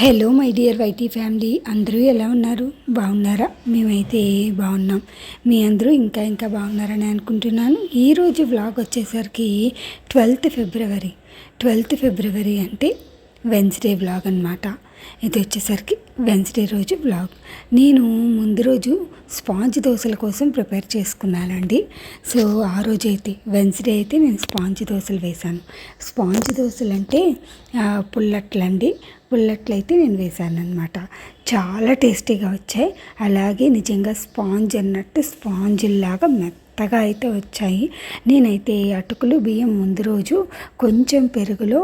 Hello my dear YT family అందరూ ఎలా ఉన్నారు? బాగున్నారా? మేమైతే బాగున్నాం. మీ అందరూ ఇంకా ఇంకా బాగున్నారని అనుకుంటున్నాను. ఈరోజు వ్లాగ్ వచ్చేసరికి ట్వెల్త్ ఫిబ్రవరి ట్వెల్త్ ఫిబ్రవరి అంటే వెన్స్డే వ్లాగ్ అనమాట ఇది వచ్చేసరికి వెన్స్డే రోజు బ్లాగ్ నేను ముందు రోజు స్పాంజ్ దోశల కోసం ప్రిపేర్ చేసుకున్నానండి. సో ఆ రోజు అయితే వెన్స్డే అయితే నేను స్పాంజ్ దోశలు వేశాను. స్పాంజ్ దోశలు అంటే పుల్లట్లండి. పుల్లట్లు అయితే నేను వేశాను అనమాట చాలా టేస్టీగా వచ్చాయి. అలాగే నిజంగా స్పాంజ్ అన్నట్టు స్పాంజ్లాగా మెత్తగా అయితే వచ్చాయి. నేనైతే అటుకులు బియ్యం ముందు రోజు కొంచెం పెరుగులో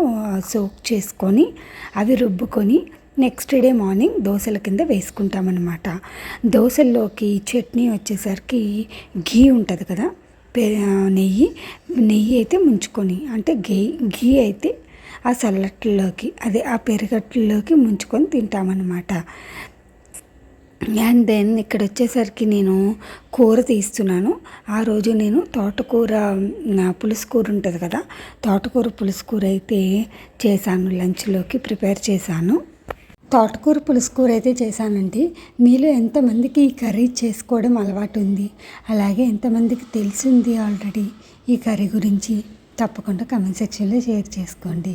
సోక్ చేసుకొని అవి రుబ్బుకొని నెక్స్ట్ డే మార్నింగ్ దోశల కింద వేసుకుంటామన్నమాట. దోశల్లోకి చట్నీ వచ్చేసరికి ఘీ ఉంటుంది కదా? పె- నెయ్యి. నెయ్యి అయితే ముంచుకొని అంటే ఘీ ఘీ అయితే ఆ సల్లట్లోకి అదే ఆ పెరగట్లలోకి ముంచుకొని తింటామన్నమాట. అండ్ దెన్ ఇక్కడ వచ్చేసరికి నేను కూర తీస్తున్నాను. ఆ రోజు నేను తోటకూర పులుసుకూర పులుసు కూర ఉంటుంది కదా? తోటకూర పులుసు కూర అయితే చేశాను లంచ్లోకి ప్రిపేర్ చేశాను. తోటకూర పులుసుకూర అయితే చేశానండి. మీలో ఎంతమందికి ఈ కర్రీ చేసుకోవడం అలవాటు ఉంది అలాగే ఎంతమందికి తెలిసింది ఆల్రెడీ ఈ కర్రీ గురించి? తప్పకుండా కమెంట్ సెక్షన్లో షేర్ చేసుకోండి.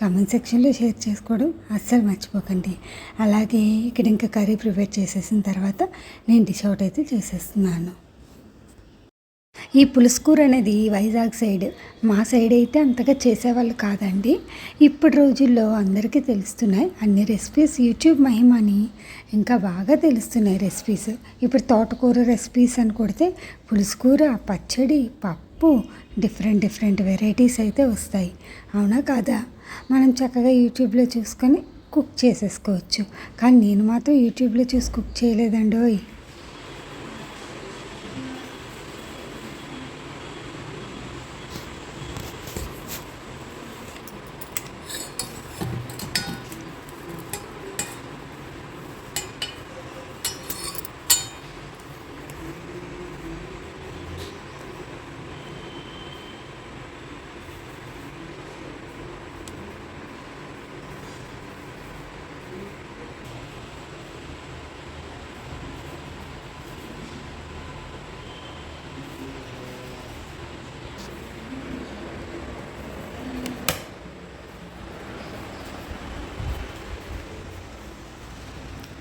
కమెంట్ సెక్షన్లో షేర్ చేసుకోవడం అస్సలు మర్చిపోకండి. అలాగే ఇక్కడ ఇంకా కర్రీ ప్రిపేర్ చేసేసిన తర్వాత నేను డిష్ అవుట్ అయితే చేసేస్తున్నాను. ఈ పులుసుకూర అనేది వైజాగ్ సైడ్ మా సైడ్ అయితే అంతగా చేసేవాళ్ళు కాదండి. ఇప్పుడు రోజుల్లో అందరికీ తెలుస్తున్నాయి అన్ని రెసిపీస్. యూట్యూబ్ మహిమని ఇంకా బాగా తెలుస్తున్నాయి రెసిపీస్. ఇప్పుడు తోటకూర రెసిపీస్ అని కొడితే పులుసుకూర పచ్చడి పప్పు డిఫరెంట్ డిఫరెంట్ వెరైటీస్ అయితే వస్తాయి. అవునా కాదా? మనం చక్కగా యూట్యూబ్లో చూసుకొని కుక్ చేసేసుకోవచ్చు. కానీ నేను మాత్రం యూట్యూబ్లో చూసి కుక్ చేయలేదండి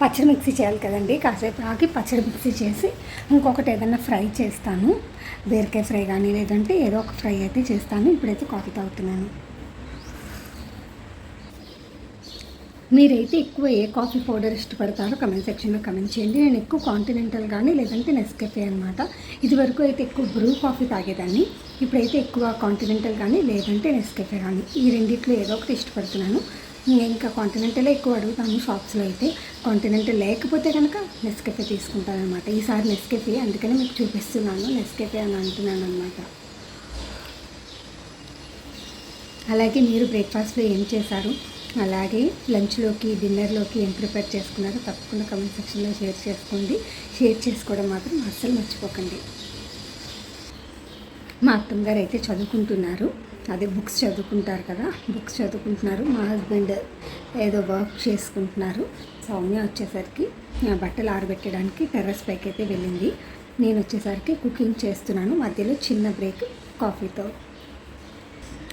పచ్చడి మిక్సీ చేయాలి కదండి. కాసేపు ఆగి పచ్చడి మిక్సీ చేసి ఇంకొకటి ఏదైనా ఫ్రై చేస్తాను. బీరకాయ ఫ్రై కానీ లేదంటే ఏదో ఒక ఫ్రై అయితే చేస్తాను. ఇప్పుడైతే కాఫీ తాగుతున్నాను. మీరైతే ఎక్కువ ఏ కాఫీ పౌడర్ ఇష్టపడతారో కమెంట్ సెక్షన్లో కమెంట్ చేయండి. నేను ఎక్కువ కాంటినెంటల్ కానీ లేదంటే నెస్కెఫే అనమాట ఇదివరకు అయితే ఎక్కువ బ్రూ కాఫీ తాగేదాన్ని. ఇప్పుడైతే ఎక్కువ కాంటినెంటల్ కానీ లేదంటే నెస్కెఫే కానీ ఈ రెండిట్లో ఏదో ఒకటి ఇష్టపడుతున్నాను. ఇంకా కాంటినెంటల్ ఎక్కువ అడుగుతాను షాప్స్లో అయితే. కాంటినెంటల్ లేకపోతే కనుక నెస్కెఫే తీసుకుంటాను అనమాట ఈసారి నెస్కెఫే అందుకని మీకు చూపిస్తున్నాను. నెస్కెఫే అని అంటున్నాను అనమాట అలాగే మీరు బ్రేక్ఫాస్ట్లో ఏం చేశారు? అలాగే లంచ్లోకి డిన్నర్లోకి ఏం ప్రిపేర్ చేసుకున్నారో తప్పకుండా కమెంట్ సెక్షన్లో షేర్ చేసుకోండి. షేర్ చేసుకోవడం మాత్రం అస్సలు మర్చిపోకండి. మా అత్తమ్మ గారు అయితే చదువుకుంటున్నారు. అదే బుక్స్ చదువుకుంటారు కదా బుక్స్ చదువుకుంటున్నారు. మా హస్బెండ్ ఏదో వర్క్ చేసుకుంటున్నారు. సౌమ్య వచ్చేసరికి నా బట్టలు ఆరబెట్టడానికి టెర్రస్ పైకి అయితే వెళ్ళింది. నేను వచ్చేసరికి కుకింగ్ చేస్తున్నాను. మధ్యలో చిన్న బ్రేక్ కాఫీతో.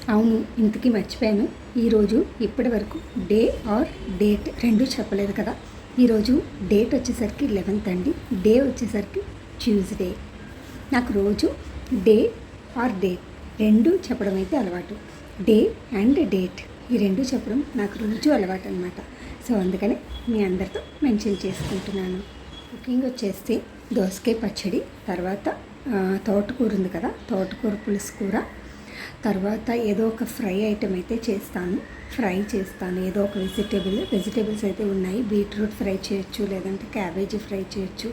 అవును ఇంతకీ మర్చిపోయాను. ఈరోజు ఇప్పటి వరకు డే ఆర్ డేట్ రెండు చెప్పలేదు కదా. ఈరోజు డేట్ వచ్చేసరికి లెవెన్త్ అండి. డే వచ్చేసరికి ట్యూస్డే. నాకు రోజు డే ఆర్ డేట్. రెండు చెప్పడం అయితే అలవాటు. Day and date. ఈ రెండు చెప్పడం నాకు రోజు అలవాటు అనమాట సో అందుకని మీ అందరితో మెన్షన్ చేసుకుంటున్నాను. కుకింగ్ వచ్చేసి దోసకాయ పచ్చడి తర్వాత తోటకూర ఉంది కదా తోటకూర పులుసు కూర. తర్వాత ఏదో ఒక ఫ్రై ఐటెం అయితే చేస్తాను. ఫ్రై చేస్తాను. ఏదో ఒక వెజిటేబుల్ వెజిటేబుల్స్ అయితే ఉన్నాయి. బీట్రూట్ ఫ్రై చేయొచ్చు లేదంటే క్యాబేజీ ఫ్రై చేయొచ్చు.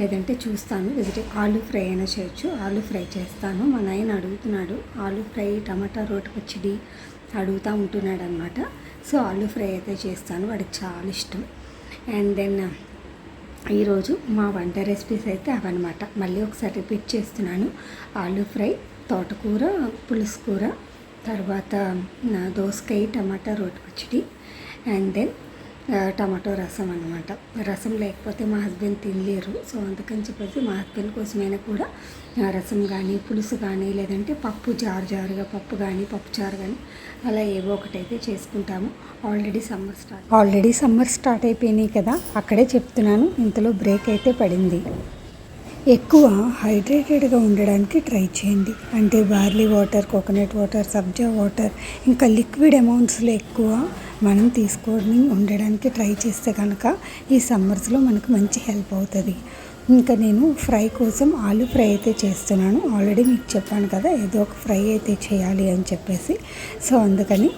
లేదంటే చూస్తాను. వెజిటే ఆలూ ఫ్రై అయినా చేయొచ్చు. ఆలూ ఫ్రై చేస్తాను. మా నాయన అడుగుతున్నాడు ఆలూ ఫ్రై టమాటా రోటి పచ్చడి అడుగుతూ ఉంటున్నాడు అనమాట సో ఆలూ ఫ్రై అయితే చేస్తాను. వాడికి చాలా ఇష్టం. అండ్ దెన్ ఈరోజు మా వంట రెసిపీస్ అయితే అవన్నమాట. మళ్ళీ ఒకసారి రిపీట్ చేస్తున్నాను. ఆలూ ఫ్రై తోటకూర పులుసు కూర తర్వాత దోసకాయ టమాటా రోటి పచ్చడి. అండ్ దెన్ టమాటో రసం అనమాట రసం లేకపోతే మా హస్బెండ్ తినలేరు. సో అందుకని చెప్పేసి మా హస్బెండ్ కోసమైనా కూడా రసం కానీ పులుసు కానీ లేదంటే పప్పు జారు జారుగా పప్పు కానీ పప్పు చారు కానీ అలా ఏవో ఒకటైతే చేసుకుంటాము. Already summer start already summer start అయిపోయినాయి కదా అక్కడే చెప్తున్నాను. ఇంతలో బ్రేక్ అయితే పడింది. ఎక్కువ హైడ్రేటెడ్గా ఉండడానికి ట్రై చేయండి. అంటే బార్లీ వాటర్ కోకోనట్ వాటర్ సబ్జా వాటర్ ఇంకా లిక్విడ్ అమౌంట్స్లో ఎక్కువ మనం తీసుకొని ఉండడానికి ట్రై చేస్తే కనుక ఈ సమ్మర్స్లో మనకు మంచి హెల్ప్ అవుతుంది. ఇంకా నేను ఫ్రై కోసం ఆలు ఫ్రై అయితే చేస్తున్నాను. ఆల్రెడీ మీకు చెప్పాను కదా ఏదో ఒక ఫ్రై అయితే చేయాలి అని చెప్పేసి. సో అందుకని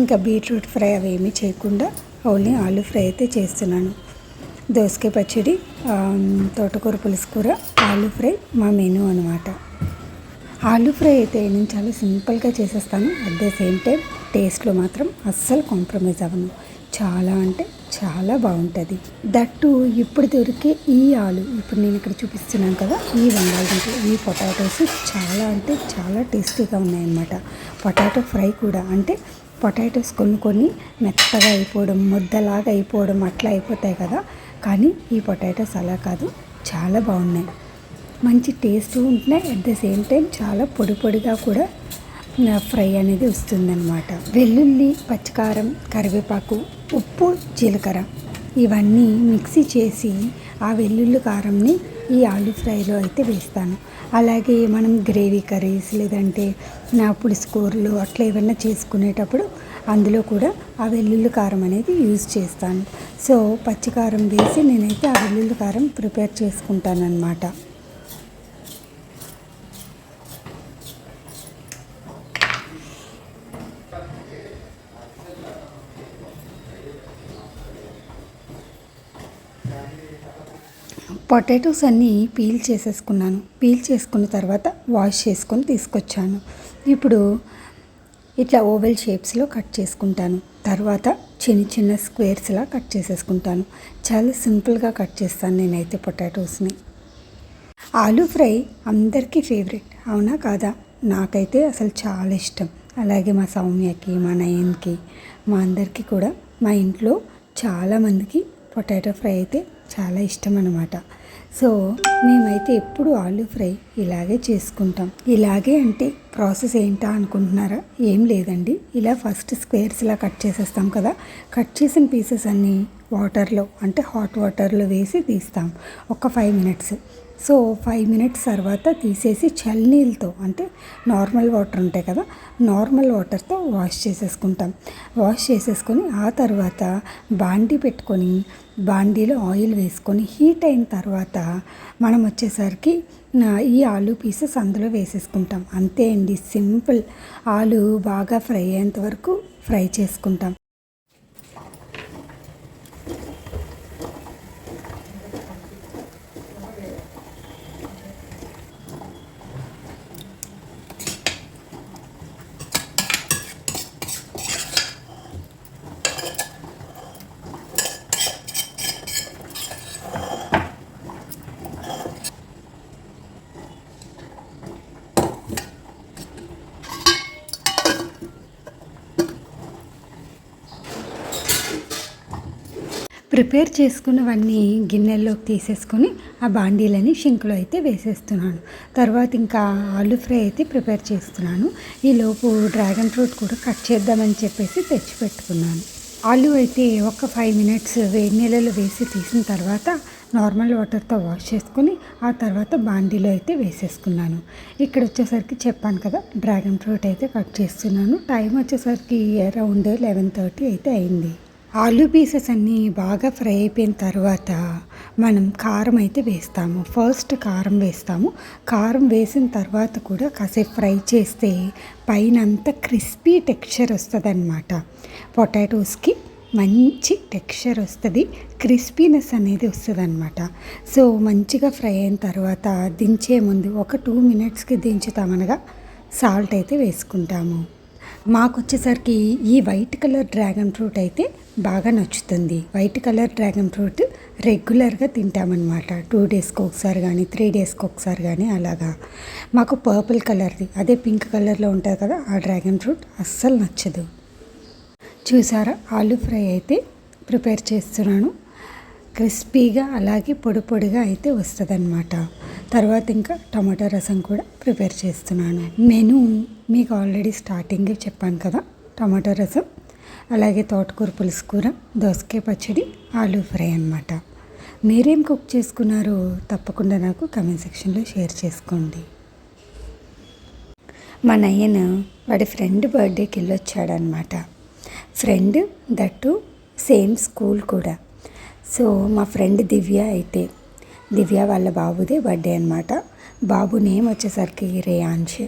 ఇంకా బీట్రూట్ ఫ్రై అవి ఏమీ చేయకుండా ఓన్లీ ఆలు ఫ్రై అయితే చేస్తున్నాను. దోసకాయ పచ్చడి తోటకూర పులుసు కూర ఆలు ఫ్రై మా మెనూ అనమాట ఆలు ఫ్రై అయితే నేను చాలా సింపుల్గా చేసేస్తాను. అట్ ద సేమ్ టైం టేస్ట్లో మాత్రం అస్సలు కాంప్రమైజ్ అవ్వను. చాలా అంటే చాలా బాగుంటుంది. దట్టు ఇప్పుడు దొరికే ఈ ఆలు ఇప్పుడు నేను ఇక్కడ చూపిస్తున్నాను కదా ఈ బంగాళదుంప ఈ పొటాటోస్ చాలా అంటే చాలా టేస్టీగా ఉన్నాయన్నమాట. పొటాటో ఫ్రై కూడా అంటే పొటాటోస్ కొన్ని కొన్ని మెత్తగా అయిపోవడం ముద్దలాగా అయిపోవడం అట్లా అయిపోతాయి కదా కానీ ఈ పొటాటోస్ అలా కాదు చాలా బాగున్నాయి. మంచి టేస్ట్ ఉంటున్నాయి. అట్ ద సేమ్ టైం చాలా పొడి పొడిగా కూడా ఫ్రై అనేది వస్తుందన్నమాట. వెల్లుల్లి పచ్చికారం కరివేపాకు ఉప్పు జీలకర్ర ఇవన్నీ మిక్సీ చేసి ఆ వెల్లుల్లి కారంని ఈ ఆలు ఫ్రైలో అయితే వేస్తాను. అలాగే మనం గ్రేవీ కర్రీస్ లేదంటే నా పులుసు కూరలు అట్లా ఏమన్నా చేసుకునేటప్పుడు అందులో కూడా ఆ వెల్లుల్లి కారం అనేది యూజ్ చేస్తాను. సో పచ్చికారం వేసి నేనైతే ఆ వెల్లుల్లి కారం ప్రిపేర్ చేసుకుంటాను అన్నమాట పొటాటోస్ అన్నీ పీల్ చేసేసుకున్నాను. పీల్ చేసుకున్న తర్వాత వాష్ చేసుకొని తీసుకొచ్చాను. ఇప్పుడు ఇట్లా ఓవెల్ షేప్స్లో కట్ చేసుకుంటాను. తర్వాత చిన్న చిన్న స్క్వేర్స్లా కట్ చేసేసుకుంటాను. చాలా సింపుల్గా కట్ చేస్తాను నేనైతే పొటాటోస్ని. ఆలూ ఫ్రై అందరికీ ఫేవరెట్ అవునా కాదా? నాకైతే అసలు చాలా ఇష్టం. అలాగే మా సౌమ్యకి మా నయన్కి మా అందరికీ కూడా మా ఇంట్లో చాలామందికి పొటాటో ఫ్రై అయితే చాలా ఇష్టం అన్నమాట సో మేమైతే ఎప్పుడు ఆలు ఫ్రై ఇలాగే చేసుకుంటాం. ఇలాగే అంటే ప్రాసెస్ ఏంటా అనుకుంటున్నారా? ఏం లేదండి. ఇలా ఫస్ట్ స్క్వేర్స్లా కట్ చేసేస్తాం కదా. కట్ చేసిన పీసెస్ అన్నీ వాటర్లో అంటే హాట్ వాటర్లో వేసి తీస్తాం. ఒక five minutes. So five minutes తర్వాత తీసేసి చల్లనీళ్ళతో అంటే నార్మల్ వాటర్ ఉంటాయి కదా. నార్మల్ వాటర్తో వాష్ చేసేసుకుంటాం. వాష్ చేసేసుకొని ఆ తర్వాత బాండీ పెట్టుకొని బాండీలో ఆయిల్ వేసుకొని హీట్ అయిన తర్వాత మనం వచ్చేసరికి ఈ ఆలు పీసెస్ అందులో వేసేసుకుంటాం. అంతే అండి సింపుల్. ఆలు బాగా ఫ్రై అయ్యేంత వరకు ఫ్రై చేసుకుంటాం. ప్రిపేర్ చేసుకున్నవన్నీ గిన్నెల్లోకి తీసేసుకొని ఆ బాండీలని షింక్లో అయితే వేసేస్తున్నాను. తర్వాత ఇంకా ఆలు ఫ్రై అయితే ప్రిపేర్ చేస్తున్నాను. ఈలోపు డ్రాగన్ ఫ్రూట్ కూడా కట్ చేద్దామని చెప్పేసి తెచ్చి పెట్టుకున్నాను. ఆలు అయితే ఒక ఫైవ్ మినిట్స్ వేడి నీళ్ళలో వేసి తీసిన తర్వాత నార్మల్ వాటర్తో వాష్ చేసుకుని ఆ తర్వాత బాండీలో అయితే వేసేసుకున్నాను. ఇక్కడ వచ్చేసరికి చెప్పాను కదా డ్రాగన్ ఫ్రూట్ అయితే కట్ చేస్తున్నాను. టైం వచ్చేసరికి అరౌండ్ లెవెన్ థర్టీ అయితే అయింది. ఆలు పీసెస్ అన్నీ బాగా ఫ్రై అయిపోయిన తర్వాత మనం కారం అయితే వేస్తాము. ఫస్ట్ కారం వేస్తాము. కారం వేసిన తర్వాత కూడా కాసేపు ఫ్రై చేస్తే పైన అంతా క్రిస్పీ టెక్స్చర్ వస్తుంది అనమాట పొటాటోస్కి మంచి టెక్స్చర్ వస్తుంది. క్రిస్పీనెస్ అనేది వస్తుంది అనమాట సో మంచిగా ఫ్రై అయిన తర్వాత దించే ముందు ఒక టూ మినిట్స్కి దించుతామనగా సాల్ట్ అయితే వేసుకుంటాము. మాకు వచ్చేసరికి ఈ వైట్ కలర్ డ్రాగన్ ఫ్రూట్ అయితే బాగా నచ్చుతుంది. వైట్ కలర్ డ్రాగన్ ఫ్రూట్ రెగ్యులర్గా తింటామన్నమాట. టూ డేస్కి ఒకసారి కానీ త్రీ డేస్కి ఒకసారి కానీ అలాగా. మాకు పర్పుల్ కలర్ది అదే పింక్ కలర్లో ఉంటుంది కదా ఆ డ్రాగన్ ఫ్రూట్ అస్సలు నచ్చదు. చూసారా ఆలు ఫ్రై అయితే ప్రిపేర్ చేస్తున్నాను. క్రిస్పీగా అలాగే పొడి పొడిగా అయితే వస్తుందన్నమాట. తర్వాత ఇంకా టమాటా రసం కూడా ప్రిపేర్ చేస్తున్నాను. నేను మీకు ఆల్రెడీ స్టార్టింగే చెప్పాను కదా. టమాటా రసం అలాగే తోటకూర పులుసు కూర దోసకాయ పచ్చడి ఆలూ ఫ్రై అన్నమాట. మీరేం కుక్ చేసుకున్నారో తప్పకుండా నాకు కమెంట్ సెక్షన్లో షేర్ చేసుకోండి. మా నయ్యన వాడి ఫ్రెండ్ బర్త్డేకి వెళ్ళొచ్చాడనమాట ఫ్రెండ్ దట్టు సేమ్ స్కూల్ కూడా. సో మా ఫ్రెండ్ దివ్య అయితే దివ్య వాళ్ళ బాబుదే బర్త్డే అనమాట బాబు నేమ్ వచ్చేసరికి రేయాంష్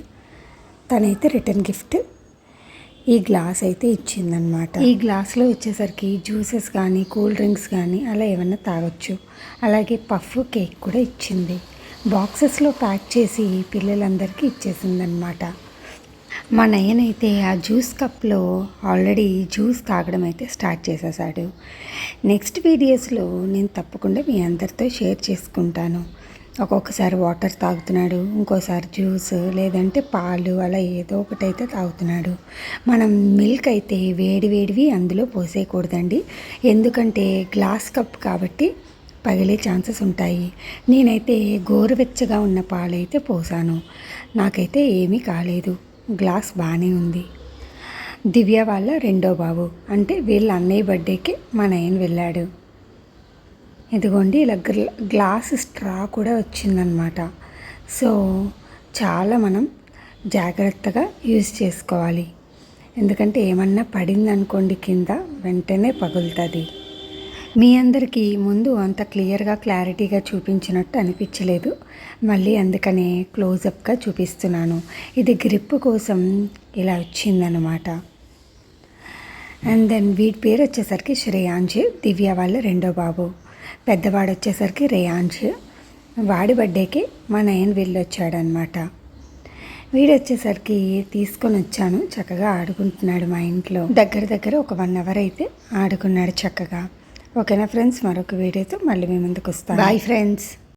తనైతే రిటర్న్ గిఫ్ట్ ఈ గ్లాస్ అయితే ఇచ్చిందనమాట ఈ గ్లాస్లో వచ్చేసరికి జ్యూసెస్ కానీ కూల్ డ్రింక్స్ కానీ అలా ఏమన్నా తాగొచ్చు. అలాగే పఫ్ కేక్ కూడా ఇచ్చింది. బాక్సెస్లో ప్యాక్ చేసి పిల్లలందరికీ ఇచ్చేసిందనమాట మా నయనైతే ఆ జ్యూస్ కప్లో ఆల్రెడీ జ్యూస్ తాగడం అయితే స్టార్ట్ చేసేసాడు. నెక్స్ట్ వీడియోస్లో నేను తప్పకుండా మీ అందరితో షేర్ చేసుకుంటాను. ఒక్కొక్కసారి వాటర్ తాగుతున్నాడు ఇంకోసారి జ్యూస్ లేదంటే పాలు అలా ఏదో ఒకటి అయితే తాగుతున్నాడు. మనం మిల్క్ అయితే వేడి వేడివి అందులో పోసేయకూడదండి. ఎందుకంటే గ్లాస్ కప్ కాబట్టి పగిలే ఛాన్సెస్ ఉంటాయి. నేనైతే గోరువెచ్చగా ఉన్న పాలైతే పోసాను. నాకైతే ఏమీ కాలేదు. గ్లాస్ బాగానే ఉంది. దివ్య వాళ్ళ రెండో బాబు. అంటే వీళ్ళ అన్నయ్య బర్త్డేకి మా నయన్ వెళ్ళాడు. ఇదిగోండి ఇలా గ్లాస్ స్ట్రా కూడా వచ్చిందనమాట సో చాలా మనం జాగ్రత్తగా యూజ్ చేసుకోవాలి. ఎందుకంటే ఏమన్నా పడిందనుకోండి కింద వెంటనే పగులుతుంది. మీ అందరికీ ముందు అంత క్లియర్గా క్లారిటీగా చూపించినట్టు అనిపించలేదు. మళ్ళీ అందుకనే క్లోజప్గా చూపిస్తున్నాను. ఇది గ్రిప్ కోసం ఇలా వచ్చిందనమాట అండ్ దెన్ వీడి పేరు వచ్చేసరికి శ్రేయాంజ్ దివ్య వాళ్ళ రెండో బాబు. పెద్దవాడు వచ్చేసరికి రేయాంజ్ వాడి బర్త్డేకి మా నయన్ వెళ్ళొచ్చాడనమాట వీడు వచ్చేసరికి తీసుకొని వచ్చాను. చక్కగా ఆడుకుంటున్నాడు మా ఇంట్లో. దగ్గర దగ్గర ఒక వన్ అవర్ అయితే ఆడుకున్నాడు చక్కగా. ఓకేనా ఫ్రెండ్స్ మరొక వీడియోతో మళ్ళీ మీ ముందుకు వస్తాను. Bye friends